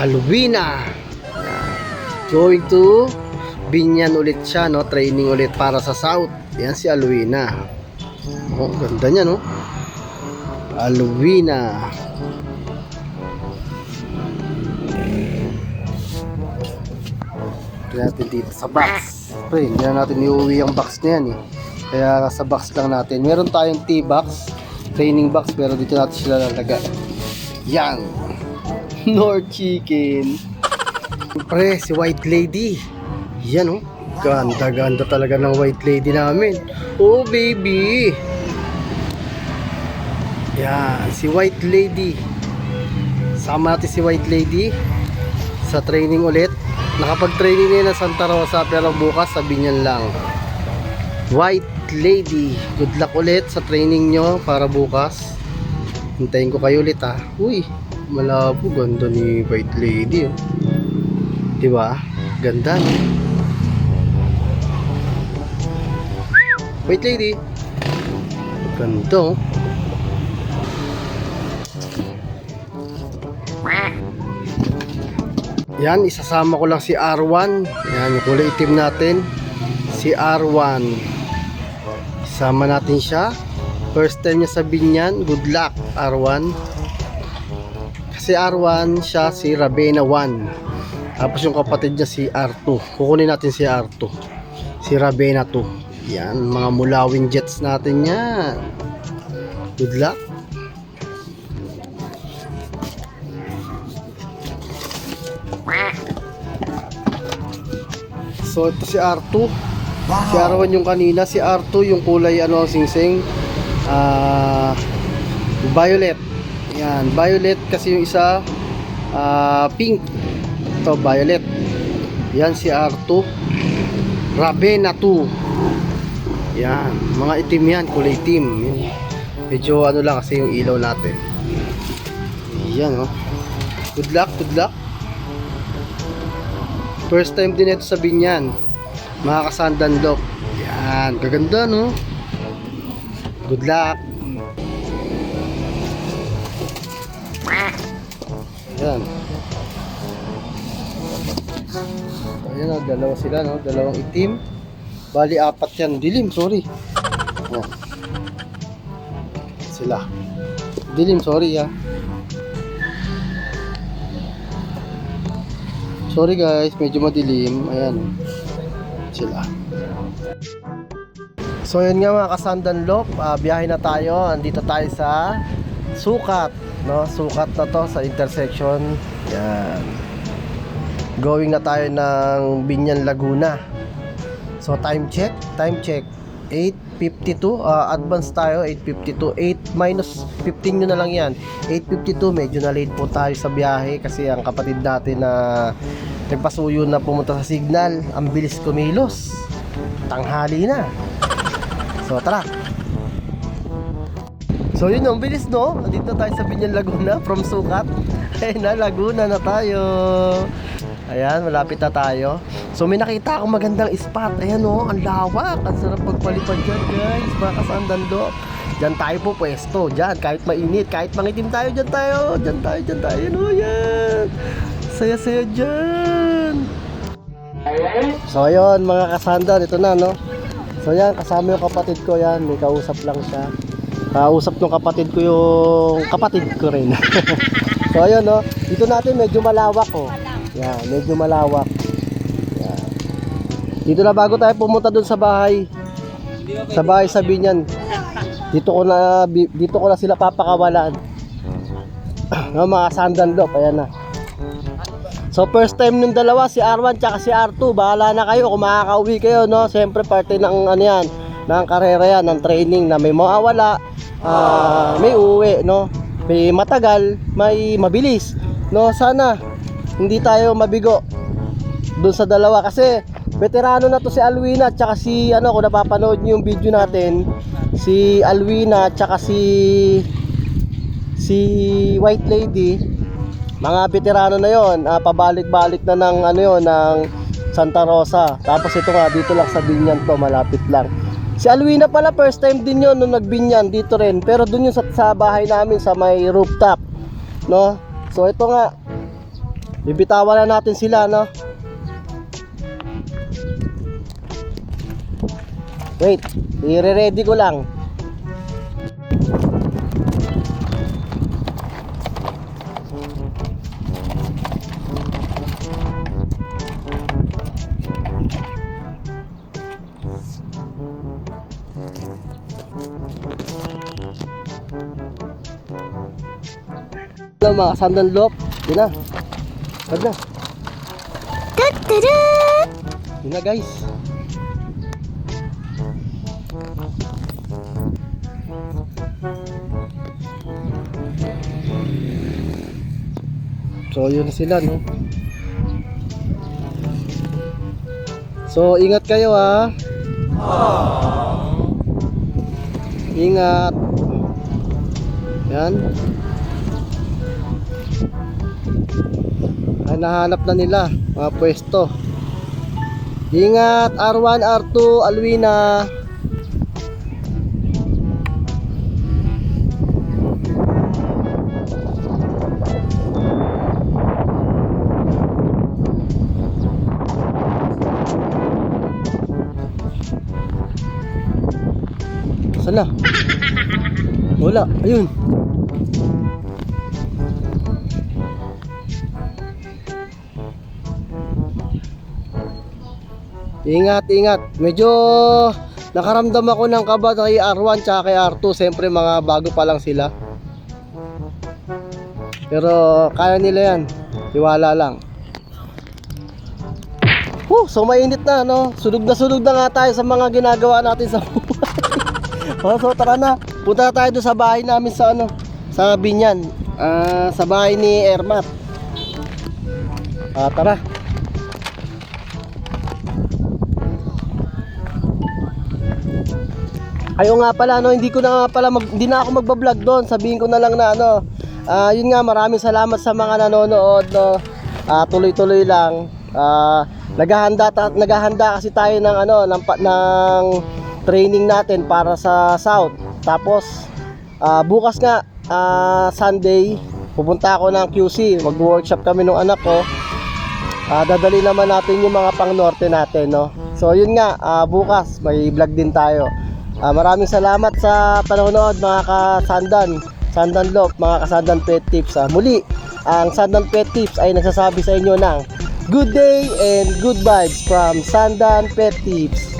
Alwina. Going to Binyan ulit siya, no? Training ulit para sa South. Yan si Alwina. Oh, ganda niya, no? Alwina. Natin dito sa box. Pre, hindi na natin iuwi ang box na yan eh. Kaya sa box lang natin. Meron tayong T-box, training box, pero dito natin sila lalagay. Yan. Nor chicken. Pre, si White Lady. Yan oh. Ganda-ganda talaga ng White Lady namin. Oh, baby. Yan, si White Lady. Sama natin si White Lady sa training ulit. Nakapag-training na yun Santa Rosa pero bukas sa Binyan lang. White Lady, good luck ulit sa training nyo para bukas. Hintayin ko kayo ulit ha. Uy, malabo. Ganda ni White Lady. Oh. Diba? Ganda no? White Lady. Ganda oh. Yan, isasama ko lang si R1. Yan, yung kulay itim natin. Si R1. Isama natin siya. First time niya sa Binyan. Good luck, R1. Kasi R1 siya si Ravena 1. Tapos yung kapatid niya si R2. Kukunin natin si R2. Si Ravena 2. Yan, mga mulawin jets natin yan. Good luck. So ito si R2. Si R1 yung kanina, si R2 yung kulay ano ang singsing. Ah violet. Yan, violet kasi yung isa ah, pink. Ito violet. Yan si R2. Ravena 2. Yan, mga itim yan, kulay itim. Yan. Medyo ano lang kasi yung ilaw natin. Yan oh. Good luck, good luck. First time din ito sa Binyan. Mga kasandan lock. Yan, gaganda no. Good luck. Yan. Ayan o, dalawa sila no, dalawang itim. Bali apat yan, dilim, sorry. Yan. Sila. Dilim, sorry ah. Sorry guys, medyo madilim. Ayan. Sila. So yun nga mga kasandan lop, ah, biyahe na tayo. Andito tayo sa Sukat, no? Sukat na to sa intersection. Yan. Going na tayo ng Binyan Laguna. So time check, time check. 8.52, ah, advance tayo, 8.52. 8 minus 15 nyo na lang yan. 8.52, medyo na late po tayo sa biyahe kasi ang kapatid natin na nagpasuyo na pumunta sa signal, ang bilis kumilos. Tanghali na. So tara. So yun, ang bilis no. Dito tayo sa Binyan Laguna from Sukat. Ayun na, Laguna na tayo. Ayan, malapit na tayo. So may nakita akong magandang spot. Ayan oh, ang lawak. Ang sarap pagpalipad dyan guys. Mga kasandando. Diyan tayo po pwesto. Diyan, kahit mainit, kahit mangitim tayo, diyan tayo. Diyan tayo, diyan tayo. Ayan oh, yan. Saya-saya dyan. So ayun, mga kasandan, ito na no. So yan, kasama yung kapatid ko yan. May kausap lang siya. Kausap ng kapatid ko yung kapatid ko rin. so ayun no, dito natin medyo malawak oh. Yan, medyo malawak. Yan. Dito na bago tayo pumunta dun sa bahay. Sa bahay sa Binyan. Dito ko na dito ko na sila papakawalan. no, mga sandan lop, ayan na. So first time nung dalawa si R1 tsaka si R2, bahala na kayo kung makakauwi kayo no. Siyempre parte ng ano yan, ng karera yan, ng training na may mawawala, ah, may uwi no. May matagal, may mabilis. No, sana hindi tayo mabigo doon sa dalawa kasi veterano na to si Alwina tsaka si ano kung napapanood niyo yung video natin si Alwina tsaka si si White Lady mga veterano na yon ah, pabalik-balik na ng ano yon ng Santa Rosa tapos ito nga dito lang sa Binyan to malapit lang si Alwina pala first time din yon nung nagbinyan dito rin pero dun yung sa, sa bahay namin sa may rooftop no so ito nga Bibitawan na natin sila, no? Wait, i-ready ko lang. Hello mga sandanlop. Yun na. Wag na. Yun na guys. So yun na sila no. So ingat kayo ha. Ingat. Yan. Ay nahanap na nila mga pwesto. Ingat R1, R2, Alwina. Saan na? Wala. Ayun. Ingat, ingat. Medyo nakaramdam ako ng kaba kay R1 tsaka kay R2. Siyempre mga bago pa lang sila. Pero kaya nila yan. Tiwala lang. Huh, so mainit na, no? Sunog na sunog na nga tayo sa mga ginagawa natin sa buhay. oh, so tara na. Punta na tayo doon sa bahay namin sa ano, sa Binyan. Ah, sa bahay ni Ermat. Ah, tara. Ayo nga pala no, hindi ko na nga pala mag, hindi na ako magba-vlog doon. Sabihin ko na lang na ano. Ah, yun nga maraming salamat sa mga nanonood no. Ah, tuloy-tuloy lang. Ah, naghahanda ta, naghahanda kasi tayo ng ano ng, ng training natin para sa South. Tapos ah, bukas nga ah, Sunday pupunta ako ng QC. Mag-workshop kami ng anak ko. Ah, dadali naman natin yung mga pang norte natin, no. So, yun nga, ah, bukas may vlog din tayo. Ah, maraming salamat sa panonood mga kasandan, Sandan Lop, mga kasandan pet tips. Ah, muli, ang Sandan pet tips ay nagsasabi sa inyo ng good day and good vibes from Sandan pet tips.